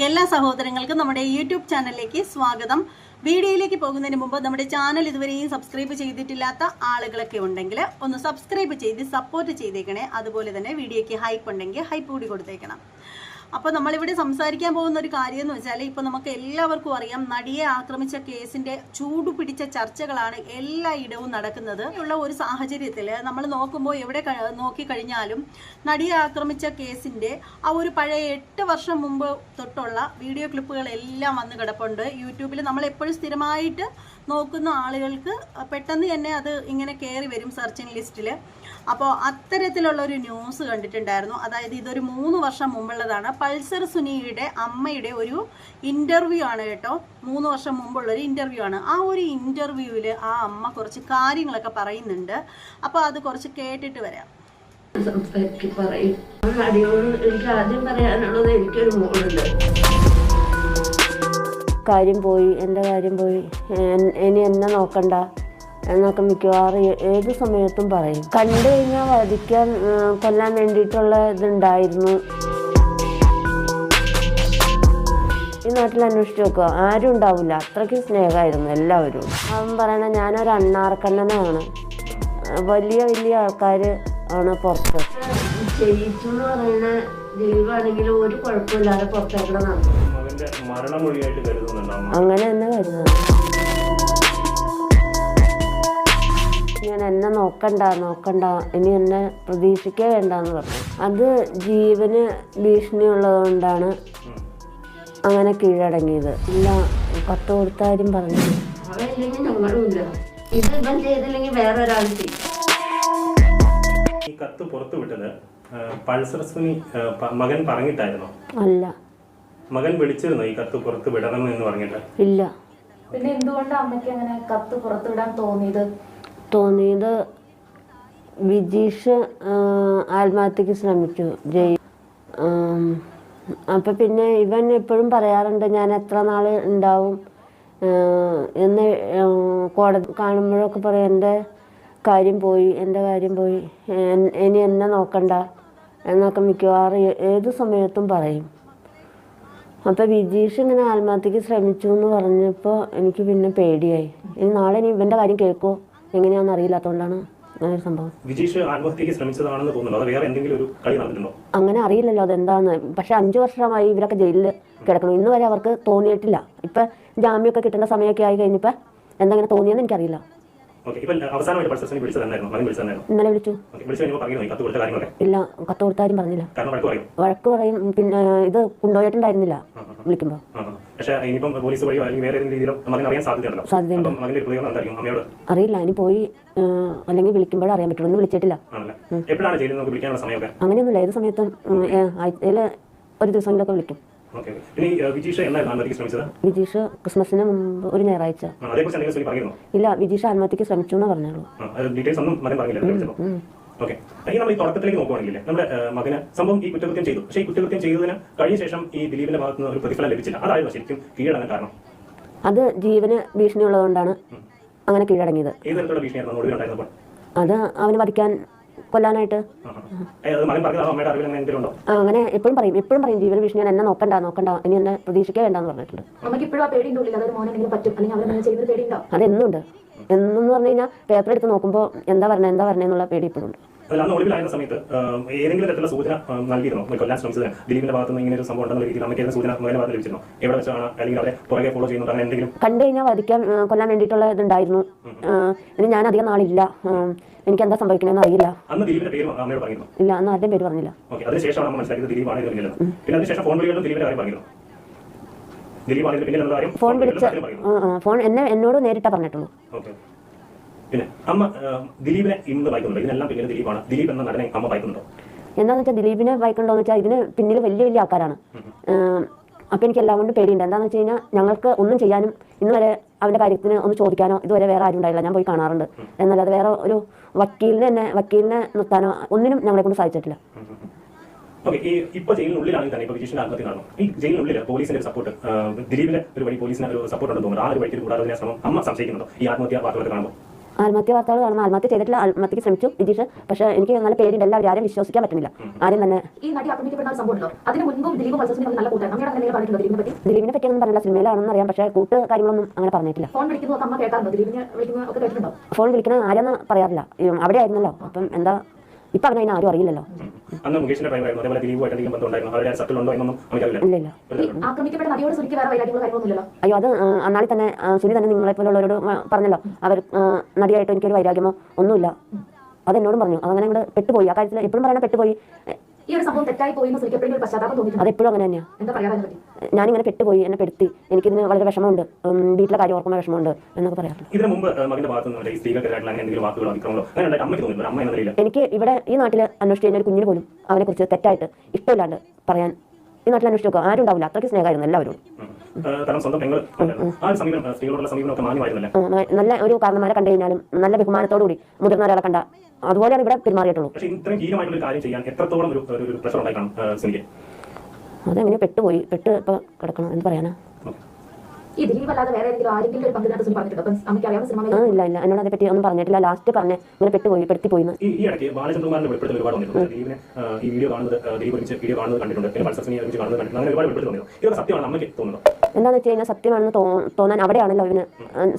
എല്ലാ സഹോദരങ്ങൾക്കും നമ്മുടെ യൂട്യൂബ് ചാനലിലേക്ക് സ്വാഗതം. വീഡിയോയിലേക്ക് പോകുന്നതിന് മുമ്പ് നമ്മുടെ ചാനൽ ഇതുവരെയും സബ്സ്ക്രൈബ് ചെയ്തിട്ടില്ലാത്ത ആളുകളൊക്കെ ഉണ്ടെങ്കിൽ ഒന്ന് സബ്സ്ക്രൈബ് ചെയ്ത് സപ്പോർട്ട് ചെയ്തേക്കണേ. അതുപോലെ തന്നെ വീഡിയോയ്ക്ക് ഹൈപ്പ് ഉണ്ടെങ്കിൽ ഹൈപ്പ് കൂടി കൊടുത്തേക്കണം. അപ്പോൾ നമ്മളിവിടെ സംസാരിക്കാൻ പോകുന്ന ഒരു കാര്യം എന്ന് വെച്ചാൽ ഇപ്പോൾ നമുക്ക് എല്ലാവർക്കും അറിയാം നടിയെ ആക്രമിച്ച കേസിന്റെ ചൂടുപിടിച്ച ചർച്ചകളാണ് എല്ലായിടവും നടക്കുന്നത്. ഉള്ള ഒരു സാഹചര്യത്തിൽ നമ്മൾ നോക്കുമ്പോൾ എവിടെ നോക്കി നോക്കിക്കഴിഞ്ഞാലും നടിയെ ആക്രമിച്ച കേസിന്റെ ആ ഒരു പഴയ എട്ട് വർഷം മുമ്പ് തൊട്ടുള്ള വീഡിയോ ക്ലിപ്പുകൾ ക്ലിപ്പുകളെല്ലാം വന്ന് കിടപ്പുണ്ട്. യൂട്യൂബിൽ നമ്മൾ എപ്പോഴും സ്ഥിരമായിട്ട് നോക്കുന്ന ആളുകൾക്ക് പെട്ടെന്ന് തന്നെ അത് ഇങ്ങനെ കയറി വരും സെർച്ചിങ് ലിസ്റ്റിൽ അപ്പോൾ അത്തരത്തിലുള്ള ഒരു ന്യൂസ് കണ്ടിട്ടുണ്ടായിരുന്നു. അതായത് ഇതൊരു മൂന്ന് വർഷം മുമ്പുള്ളതാണ്. പൾസർ സുനിയുടെ അമ്മയുടെ ഒരു ഇന്റർവ്യൂ ആണ് കേട്ടോ. മൂന്ന് വർഷം മുമ്പുള്ള ഒരു ഇന്റർവ്യൂ ആണ്. ആ ഒരു ഇന്റർവ്യൂവിൽ ആ അമ്മ കുറച്ച് കാര്യങ്ങളൊക്കെ പറയുന്നുണ്ട്. അപ്പോൾ അത് കുറച്ച് കേട്ടിട്ട് വരാം. സംസാരിക്ക് പറയും. ആ അടിയോട് എനിക്ക് ആദ്യം പറയാനുള്ളത് എനിക്കൊരു മോളുണ്ട്. കാര്യം പോയി എന്റെ കാര്യം പോയി. ഇനി എന്നെ നോക്കണ്ട. എന്നൊക്കെ മിക്കവാറും ഏത് സമയത്തും പറയും. കണ്ടു കഴിഞ്ഞാൽ വധിക്കാൻ കൊല്ലാൻ വേണ്ടിയിട്ടുള്ള ഇതുണ്ടായിരുന്നു. ഈ നാട്ടിൽ അന്വേഷിച്ച് നോക്കുക ആരും ഉണ്ടാവില്ല. അത്രയ്ക്ക് സ്നേഹമായിരുന്നു എല്ലാവരും. അവൻ പറയണ ഞാനൊരു അണ്ണാർക്കണ്ണനാണ്. വലിയ വലിയ ആൾക്കാർ ആണ് പുറത്ത്. ജയിച്ചു എന്ന് പറയുന്ന ദൈവമാണെങ്കിലും ഒരു കുഴപ്പമില്ലാതെ പുറത്തേക്കണം അങ്ങനെ തന്നെ വരുന്നത് ഞാൻ എന്നെ നോക്കണ്ട നോക്കണ്ട ഇനി എന്നെ പ്രതീക്ഷിക്കേ വേണ്ടെന്ന് പറഞ്ഞു. അത് ജീവന് ഭീഷണിയുള്ളതുകൊണ്ടാണ് അങ്ങനെ കീഴടങ്ങിയത്. ഇല്ല കത്ത് കൊടുത്താരും പറഞ്ഞു. ഇത് ഇവൻ ചെയ്തില്ലെങ്കിൽ വേറെ ഒരാൾ ചെയ്യും. ഈ കത്ത് പുറത്തു വിട്ടത് പൾസർ സുനി മകൻ പറഞ്ഞിട്ടായിരുന്നോ? അല്ല. മകൻ വിളിച്ചിരുന്നോ ഈ കത്ത് പുറത്ത് വിടണം എന്ന് പറഞ്ഞിട്ട്? ഇല്ല. പിന്നെ എന്തുകൊണ്ടാണ് അമ്മയ്ക്ക് അങ്ങനെ കത്ത് പുറത്തുവിടാൻ തോന്നിയത്? തോന്നിയത് വിജീഷ് ആത്മഹത്യക്ക് ശ്രമിച്ചു ജയി അപ്പം പിന്നെ ഇവൻ എപ്പോഴും പറയാറുണ്ട് ഞാൻ എത്ര നാൾ ഉണ്ടാവും? എന്ന് കോടതി കാണുമ്പോഴൊക്കെ പറയും എന്റെ കാര്യം പോയി എന്റെ കാര്യം പോയി ഇനി എന്നെ നോക്കണ്ട എന്നൊക്കെ മിക്കവാറും ഏത് സമയത്തും പറയും. അപ്പോൾ വിജീഷ് ഇങ്ങനെ ആത്മഹത്യക്ക് ശ്രമിച്ചു എന്ന് പറഞ്ഞപ്പോൾ എനിക്ക് പിന്നെ പേടിയായി. ഇനി നാളെ ഇനി ഇവന്റെ കാര്യം കേൾക്കുമോ എങ്ങനെയാണെന്ന് അറിയില്ലാത്തതുകൊണ്ടാണ് അങ്ങനെ ഒരു സംഭവം. വിജീഷ് ആത്മഹത്യക്ക് ശ്രമിച്ചതാണെന്ന് തോന്നുന്നു അത് വേറെ എന്തെങ്കിലും ഒരു കളി നടന്നിട്ടുണ്ടോ? അങ്ങനെ അറിയില്ലല്ലോ അതെന്താന്ന് പക്ഷെ അഞ്ചു വർഷമായി ഇവരൊക്കെ ജയിലിൽ കിടക്കണം ഇന്ന് വരെ അവർക്ക് തോന്നിയിട്ടില്ല. ഇപ്പം ജാമ്യമൊക്കെ കിട്ടേണ്ട സമയമൊക്കെ ആയി കഴിഞ്ഞപ്പോൾ എന്തെങ്കിലും തോന്നിയെന്ന് എനിക്കറിയില്ല. ഇന്നലെ വിളിച്ചു. ഇല്ല കത്ത് കൊടുത്താരും പറഞ്ഞില്ല. വഴക്ക് പറയും. പിന്നെ ഇത് കൊണ്ടുപോയിട്ടുണ്ടായിരുന്നില്ല സാധ്യതയുണ്ട്. അമ്മയോട്? അറിയില്ല ഇനി പോയി അല്ലെങ്കിൽ വിളിക്കുമ്പോഴേ അറിയാൻ പറ്റുള്ളൂ. വിളിച്ചിട്ടില്ല. അങ്ങനെയൊന്നുമില്ല. ഏത് സമയത്തും ആഴ്ചയിൽ ഒരു ദിവസങ്ങളിലൊക്കെ വിളിക്കും. വിജീഷ് ക്രിസ്മസിന് മുമ്പ് ഒരു ഞായറാഴ്ച. ഇല്ല വിജീഷ് ആത്മഹത്യക്ക് ശ്രമിച്ചു എന്ന് പറഞ്ഞോളൂ ആ, അത് ജീവന് ഒന്നും ഉള്ളതുകൊണ്ടാണ് പറഞ്ഞില്ല വിളിച്ചപ്പോൾ ഓക്കെ ഇനി നമ്മൾ ഈ തുടക്കത്തിലേക്ക് നോക്കുവാണെങ്കിൽ നമ്മുടെ മകന് സംഭവം ഈ കുറ്റകൃത്യം ചെയ്തു. പക്ഷേ ഈ കുറ്റകൃത്യം ചെയ്തതിന് കഴിഞ്ഞ ശേഷം ഈ ദിലീപിന്റെ ഭാഗത്ത് നിന്ന് ഒരു പ്രതിഫലം ലഭിച്ചില്ല. അതായിരുന്നു ശരിക്കും കീഴടങ്ങാൻ കാരണം. അത് ജീവന് ഭീഷണിയുള്ളതുകൊണ്ടാണ് അങ്ങനെ കീഴടങ്ങിയത്. അത് അവന് വധിക്കാൻ കൊല്ലാനായിട്ട്. അങ്ങനെ ഉണ്ടോ? അങ്ങനെ എപ്പോഴും പറയും. എപ്പോഴും പറയും ജീവന ഞാൻ എന്നെ നോക്കണ്ട നോക്കണ്ട. ഇനി എന്നെ പ്രതീക്ഷിക്കാൻ വേണ്ടെന്ന് പറഞ്ഞിട്ടുണ്ട്. പേടിയുണ്ടോ അതെന്നുണ്ട് എന്നെന്ന് പറഞ്ഞു കഴിഞ്ഞാൽ പേപ്പർ എടുത്ത് നോക്കുമ്പോൾ എന്താ പറഞ്ഞത് എന്താ പറഞ്ഞതെന്നുള്ള പേടി ഇപ്പോഴും ഉണ്ട്. ഒളിവിലായിരുന്ന സമയത്ത് ആ, ഏതെങ്കിലും തരത്തിലുള്ള സൂചന ആ, നൽകിയിരുന്നോ? ഈ കൊല്ലാൻ ശ്രമിച്ചതിന് ദിലീപിന്റെ ഭാഗത്ത് ഇങ്ങനെ ഒരു സംഭവം ഉണ്ടെന്ന രീതിയിൽ അമ്മയ്ക്ക് സൂചന മകന്റെ ഭാഗത്ത് ലഭിച്ചിരുന്നോ? എവിടെ വെച്ചാണ് അല്ലെങ്കിൽ അവരെ പുറകെ ഫോളോ ചെയ്യുന്നു അങ്ങനെ എന്തെങ്കിലും? കണ്ടു കഴിഞ്ഞാൽ വധിക്കാൻ കൊല്ലാൻ വേണ്ടിയിട്ടുള്ള ഇതുണ്ടായിരുന്നു. ഇനി ഞാൻ അധികം നാളില്ല. എനിക്ക് എന്താ സംഭവിക്കണമെന്ന് അറിയില്ല. അന്ന് ദിലീപിന്റെ പേര് അമ്മയോട് ഇല്ല അന്ന് ആരുടെയും പേര് പറഞ്ഞില്ല. ഓക്കെ അതിനുശേഷമാണ് നമ്മൾ മനസ്സിലാക്കിയത് ദിലീപാണ് ഇതിന് പിന്നിലെന്ന് പിന്നെ അതിനുശേഷം ഫോൺ വിളികളിലും ദിലീപിന്റെ കാര്യം പറഞ്ഞിരുന്നു. ദിലീപാണ് ഇതിന് പിന്നിലെന്ന കാര്യം? ഫോൺ വിളിച്ച് ഫോൺ എന്നെ എന്നോട് നേരിട്ടാ പറഞ്ഞിട്ടുള്ളൂ. ഓക്കെ. പിന്നെ അമ്മ ദിലീപിനെ ഇന്ന് വായിക്കുന്നുണ്ടോ? ഇതിനെല്ലാം പിന്നിൽ ദിലീപാണ്. ദിലീപ് എന്ന നടനെ അമ്മ വായിക്കുന്നുണ്ടോ? എന്താന്ന് വെച്ചാൽ ദിലീപിനെ വായിക്കണ്ടോന്ന് വെച്ചാൽ ഇതിന് പിന്നിൽ വലിയ വലിയ ആൾക്കാരാണ്. അപ്പൊ എനിക്ക് എല്ലാം കൊണ്ട് പേടിയുണ്ട്. എന്താന്ന് വെച്ച് കഴിഞ്ഞാൽ ഞങ്ങൾക്ക് ഒന്നും ചെയ്യാനും ഇന്ന് വരെ അവന്റെ കാര്യത്തിന് ഒന്ന് ചോദിക്കാനോ ഇതുവരെ വേറെ ആരും ഉണ്ടായില്ല. ഞാൻ പോയി കാണാറുണ്ട്. എന്നല്ലാതെ വേറെ ഒരു വക്കീലിനെ തന്നെ വക്കീലിനെ നിർത്താനോ ഒന്നിനും ഞങ്ങളെ കൊണ്ട് സാധിച്ചിട്ടില്ല. ഈ ഇപ്പൊ ജയിലിനുള്ളിലാണെങ്കിൽ തന്നെ ഇപ്പൊ വിജീഷിന്റെ ആത്മഹത്യ കാണും ഈ ജയിലിനുള്ളിൽ പോലീസിന്റെ സപ്പോർട്ട് ദിലീപിന്റെ ഒരു വഴി പോലീസിന്റെ ഒരു സപ്പോർട്ട് ഉണ്ടെന്ന് തോന്നുന്നു. ആ ഒരു വഴിക്ക് കൂടാതെ ശ്രമം അമ്മ സംശയിക്കുന്നുണ്ടോ? ഈ ആത്മഹത്യ വാർത്തകളൊക്കെ കാണുമ്പോൾ ആത്മഹത്യ വാർത്തകൾ കാണുന്ന ആത്മഹത്യ ചെയ്തിട്ടില്ല ആത്മഹത്യക്ക് ശ്രമിച്ചു രജീഷ് പക്ഷെ എനിക്ക് നല്ല പേടിയുണ്ട് എല്ലാവരും ആരും വിശ്വസിക്കാൻ പറ്റുന്നില്ല. ആരും തന്നെ ഈ നടി ആക്രമിക്കപ്പെടുന്ന അതിന് മുൻപും ദിലീപ് നല്ല കൂട്ടാണ് പറഞ്ഞിട്ടുണ്ടോ ദിലീപിനെ പറ്റി? ഒന്നും പറ്റിയൊന്നും പറഞ്ഞില്ല. സിനിമയിലാണെന്ന് അറിയാം. പക്ഷെ കൂട്ട് കാര്യങ്ങളൊന്നും അങ്ങനെ പറഞ്ഞിട്ടില്ല. ഫോൺ വിളിക്കുന്നു ഒക്കെ അമ്മ കേൾക്കാറുണ്ടോ? ദിലീപിനെ വിളിക്കുന്നു ഒക്കെ കേട്ടിട്ടുണ്ടോ? ഫോൺ വിളിക്കുന്ന ആരെന്ന് പറയാറില്ല. അവിടെ ആയിരുന്നല്ലോ അപ്പം എന്താ ഇപ്പം അതിനെ ആരും അറിയില്ലല്ലോ. അന്ന് മുകേഷിന്റെ അതേപോലെ ദിലീപുമായിട്ട് ബന്ധമുണ്ടായിരുന്നു. അവരുടെ ഉണ്ടോ എന്നൊന്നും അയ്യോ അത് അന്നാളി അന്നാളിൽ തന്നെ സുനി തന്നെ നിങ്ങളെ പോലുള്ളവരോട് പറഞ്ഞല്ലോ. അവർ നടിയായിട്ട് എനിക്കൊരു വൈരാഗ്യമോ ഒന്നുമില്ല. അതെന്നോടും പറഞ്ഞു. അതങ്ങനെ അങ്ങോട്ട് പെട്ടുപോയി. ആ കാര്യത്തിൽ എപ്പോഴും പറയണ പെട്ടുപോയി. ഈ ഒരു സംഭവം തെറ്റായി പോയി എന്ന് സുനിക്ക് എപ്പോഴും ഒരു പശ്ചാത്താപം തോന്നിയിട്ടുണ്ട്? അതെപ്പോഴും അങ്ങനെ തന്നെയാണ് എന്താ പറയാൻ പറ്റി ഞാനിങ്ങനെ പെട്ടുപോയി എന്നെ പെടുത്തി. എനിക്കിതിന് വളരെ വിഷമമുണ്ട്. വീട്ടിലെ കാര്യം ഓർക്കുമ്പോൾ വിഷമമുണ്ട് എന്നൊക്കെ പറയാറുണ്ട്. ഇതിനു മുമ്പ് മകന്റെ ഭാഗത്ത് നിന്ന് ഈ സ്ത്രീകൾക്കെതിരായിട്ടുള്ള അങ്ങനെ എന്തെങ്കിലും വാക്കുകളോ അതിക്രമങ്ങളോ അങ്ങനെ ഉണ്ടായിട്ട് തോന്നുന്നു അമ്മ എന്ന നിലയിൽ? എനിക്ക് ഇവിടെ ഈ നാട്ടിൽ അന്വേഷിച്ച് കഴിഞ്ഞാൽ ഒരു കുഞ്ഞിന് പോലും അവനെ കുറിച്ച് തെറ്റായിട്ട് ഇഷ്ടമില്ലാണ്ട് പറയാൻ ഈ നാട്ടിൽ അന്വേഷിച്ച് നോക്കുക. ആരും ഉണ്ടാവില്ല. അത്രയ്ക്ക് സ്നേഹമായിരുന്നു എല്ലാവരും നല്ല ഒരു കാരണന്മാരെ കണ്ടു കഴിഞ്ഞാലും നല്ല ബഹുമാനത്തോടു കൂടി മുതിർന്ന ഒരാളെ കണ്ട അതുപോലെയാണ് ഇവിടെ പെരുമാറിയിട്ടുള്ളൂ അതെങ്ങനെ പെട്ടുപോയി പെട്ട് ഇപ്പൊ കിടക്കണം എന്ന് പറയാനാ. ഇല്ല ഇല്ല. എന്നോട് അതേപ്പറ്റി ഒന്നും പറഞ്ഞിട്ടില്ല. ലാസ്റ്റ് പറഞ്ഞ ഇങ്ങനെ പെട്ടുപോയി പെടുത്തിപ്പോയി എന്താണെന്ന് വെച്ച് കഴിഞ്ഞാൽ സത്യമാണെന്ന് തോന്നാൻ അവിടെയാണല്ലോ ഇവന്.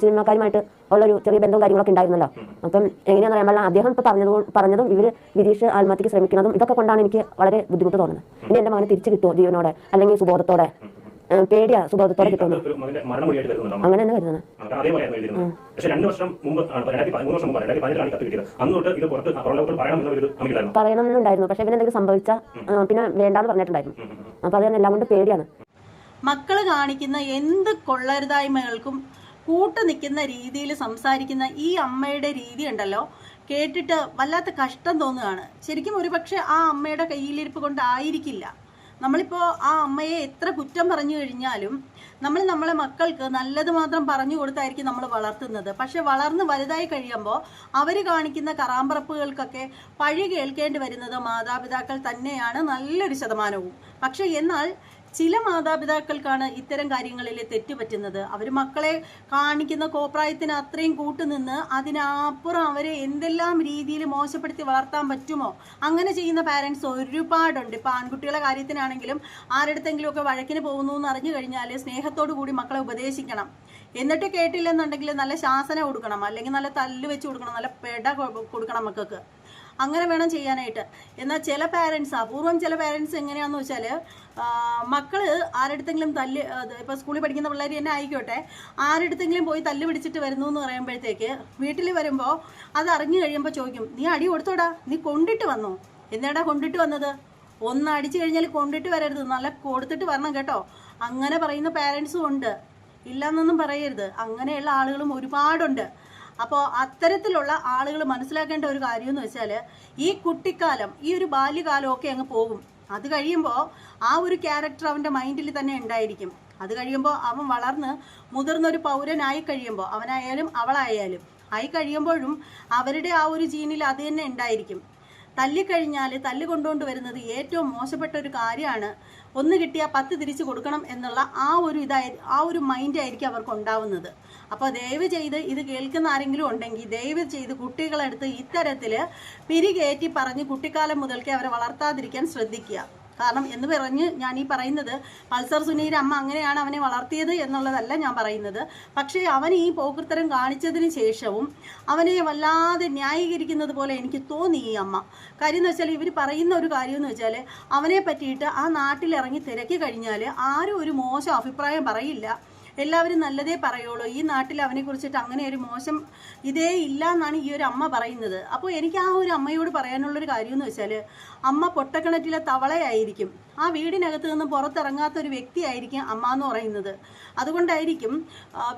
സിനിമാക്കാരുമായിട്ട് ഉള്ളൊരു ചെറിയ ബന്ധവും കാര്യങ്ങളൊക്കെ ഉണ്ടായിരുന്നല്ലോ. അപ്പം എങ്ങനെയാണെന്ന് അറിയാൻ പാടില്ല. അദ്ദേഹം ഇപ്പൊ പറഞ്ഞതും പറഞ്ഞതും ഇവർ വിദേശ ആത്മഹത്യക്ക് ശ്രമിക്കുന്നതും ഇതൊക്കെ കൊണ്ടാണ് എനിക്ക് വളരെ ബുദ്ധിമുട്ട് തോന്നുന്നത്. ഇനി എന്റെ മകനെ തിരിച്ചു കിട്ടുമോ ജീവനോടെ? അല്ലെങ്കിൽ സുബോധത്തോടെ? പേടിയാ സുബോധത്തോടെ മരണമൊഴിയായിട്ട് അങ്ങനെ തന്നെ വരുന്നത്. പറയണമെന്നുണ്ടായിരുന്നു. പക്ഷെ പിന്നെ എന്തെങ്കിലും സംഭവിച്ചാ പിന്നെ വേണ്ടാന്ന് പറഞ്ഞിട്ടുണ്ടായിരുന്നു. അപ്പൊ അത് എല്ലാം കൊണ്ട് പേടിയാണ്. മക്കൾ കാണിക്കുന്ന എന്ത് കൊള്ളരുതായ്മകൾക്കും കൂട്ടു നിൽക്കുന്ന രീതിയിൽ സംസാരിക്കുന്ന ഈ അമ്മയുടെ രീതി ഉണ്ടല്ലോ കേട്ടിട്ട് വല്ലാത്ത കഷ്ടം തോന്നുകയാണ്. ശരിക്കും ഒരുപക്ഷെ ആ അമ്മയുടെ കയ്യിലിരിപ്പ് കൊണ്ടായിരിക്കില്ല നമ്മളിപ്പോൾ ആ അമ്മയെ എത്ര കുറ്റം പറഞ്ഞു കഴിഞ്ഞാലും നമ്മൾ നമ്മളെ മക്കൾക്ക് നല്ലത് മാത്രം പറഞ്ഞു കൊടുത്തായിരിക്കും നമ്മൾ വളർത്തുന്നത്. പക്ഷെ വളർന്ന് വലുതായി കഴിയുമ്പോൾ അവർ കാണിക്കുന്ന കറാമ്പറപ്പുകൾക്കൊക്കെ പഴി കേൾക്കേണ്ടി വരുന്നത് മാതാപിതാക്കൾ തന്നെയാണ് നല്ലൊരു ശതമാനവും. പക്ഷേ എന്നാൽ ചില മാതാപിതാക്കൾക്കാണ് ഇത്തരം കാര്യങ്ങളിൽ തെറ്റുപറ്റുന്നത്. അവർ മക്കളെ കാണിക്കുന്ന കോപ്രായത്തിന് അത്രയും കൂട്ടുനിന്ന് അതിനപ്പുറം അവരെ എന്തെല്ലാം രീതിയിൽ മോശപ്പെടുത്തി വളർത്താൻ പറ്റുമോ? അങ്ങനെ ചെയ്യുന്ന പാരൻസ് ഒരുപാടുണ്ട്. ഇപ്പം ആൺകുട്ടികളെ കാര്യത്തിനാണെങ്കിലും ആരുടെത്തെങ്കിലും ഒക്കെ വഴക്കിന് പോകുന്നു എന്ന് അറിഞ്ഞു കഴിഞ്ഞാൽ സ്നേഹത്തോടു കൂടി മക്കളെ ഉപദേശിക്കണം. എന്നിട്ട് കേട്ടില്ലെന്നുണ്ടെങ്കിൽ നല്ല ശാസന കൊടുക്കണം. അല്ലെങ്കിൽ നല്ല തല്ല് വെച്ച് കൊടുക്കണം. നല്ല പെട കൊടുക്കണം മക്കൾക്ക്. അങ്ങനെ വേണം ചെയ്യാനായിട്ട്. എന്നാൽ ചില പാരൻസ് അപൂർവം ചില പാരൻസ് എങ്ങനെയാണെന്ന് വെച്ചാൽ മക്കൾ ആരെടുത്തെങ്കിലും തല്ല് ഇപ്പോൾ സ്കൂളിൽ പഠിക്കുന്ന പിള്ളേർ തന്നെ ആയിക്കോട്ടെ. ആരെടുത്തെങ്കിലും പോയി തല്ല് പിടിച്ചിട്ട് വരുന്നു എന്ന് പറയുമ്പോഴത്തേക്ക് വീട്ടിൽ വരുമ്പോ അത് അറിഞ്ഞു കഴിയുമ്പോൾ ചോദിക്കും നീ അടി കൊടുത്തോടാ? നീ കൊണ്ടിട്ട് വന്നോ? എന്നാടാ കൊണ്ടിട്ട് വന്നത്? ഒന്ന് അടിച്ചു കഴിഞ്ഞാൽ കൊണ്ടിട്ട് വരരുത്. നല്ല കൊടുത്തിട്ട് വരണം കേട്ടോ. അങ്ങനെ പറയുന്ന പാരൻസും ഉണ്ട്. ഇല്ലെന്നൊന്നും പറയരുത്. അങ്ങനെയുള്ള ആളുകളും ഒരുപാടുണ്ട്. അപ്പോൾ അത്തരത്തിലുള്ള ആളുകൾ മനസ്സിലാക്കേണ്ട ഒരു കാര്യം എന്ന് വെച്ചാൽ ഈ കുട്ടിക്കാലം ഈ ഒരു ബാല്യകാലമൊക്കെ അങ്ങ് പോകും. അത് കഴിയുമ്പോൾ ആ ഒരു ക്യാരക്ടർ അവന്റെ മൈൻഡിൽ തന്നെ ഉണ്ടായിരിക്കും. അത് കഴിയുമ്പോൾ അവൻ വളർന്ന് മുതിർന്നൊരു പൗരനായി കഴിയുമ്പോൾ അവനായാലും അവളായാലും ആയി കഴിയുമ്പോഴും അവരുടെ ആ ഒരു ജീനിൽ അത് തന്നെ ഉണ്ടായിരിക്കും. തല്ലിക്കഴിഞ്ഞാൽ തല്ല് കൊണ്ടുകൊണ്ട് വരുന്നത് ഏറ്റവും മോശപ്പെട്ട ഒരു കാര്യമാണ്. ഒന്ന് കിട്ടിയാൽ പത്ത് തിരിച്ചു കൊടുക്കണം എന്നുള്ള ആ ഒരു ഇതായി ആ ഒരു മൈൻഡ് ആയിരിക്കും അവർക്ക് ഉണ്ടാവുന്നത്. അപ്പോൾ ദയവ് ചെയ്ത് ഇത് കേൾക്കുന്ന ആരെങ്കിലും ഉണ്ടെങ്കിൽ ദയവ് ചെയ്ത് കുട്ടികളെടുത്ത് ഇത്തരത്തിൽ പിരികേറ്റി പറഞ്ഞ് കുട്ടിക്കാലം മുതൽക്കേ അവരെ വളർത്താതിരിക്കാൻ ശ്രദ്ധിക്കുക. കാരണം എന്ന് പറഞ്ഞ് ഞാൻ ഈ പറയുന്നത് പൾസർ സുനീർ അമ്മ അങ്ങനെയാണ് അവനെ വളർത്തിയത് എന്നുള്ളതല്ല ഞാൻ പറയുന്നത്. പക്ഷേ അവൻ ഈ പോക്കൃത്തരം കാണിച്ചതിന് ശേഷവും അവനെ വല്ലാതെ ന്യായീകരിക്കുന്നത് പോലെ എനിക്ക് തോന്നി ഈ അമ്മ. കാര്യം എന്ന് വെച്ചാൽ ഇവർ പറയുന്ന ഒരു കാര്യം എന്ന് വെച്ചാൽ അവനെ പറ്റിയിട്ട് ആ നാട്ടിലിറങ്ങി തിരക്കി കഴിഞ്ഞാൽ ആരും ഒരു മോശം അഭിപ്രായം പറയില്ല. എല്ലാവരും നല്ലതേ പറയുള്ളൂ. ഈ നാട്ടിൽ അവനെ കുറിച്ചിട്ട് അങ്ങനെ ഒരു മോശം ഇതേ ഇല്ല എന്നാണ് ഈ ഒരു അമ്മ പറയുന്നത്. അപ്പോൾ എനിക്ക് ആ ഒരു അമ്മയോട് പറയാനുള്ളൊരു കാര്യം എന്ന് വെച്ചാൽ അമ്മ പൊട്ടക്കിണറ്റിലെ തവളയായിരിക്കും. ആ വീടിനകത്ത് നിന്ന് പുറത്തിറങ്ങാത്ത ഒരു വ്യക്തിയായിരിക്കും അമ്മ എന്ന് പറയുന്നത്. അതുകൊണ്ടായിരിക്കും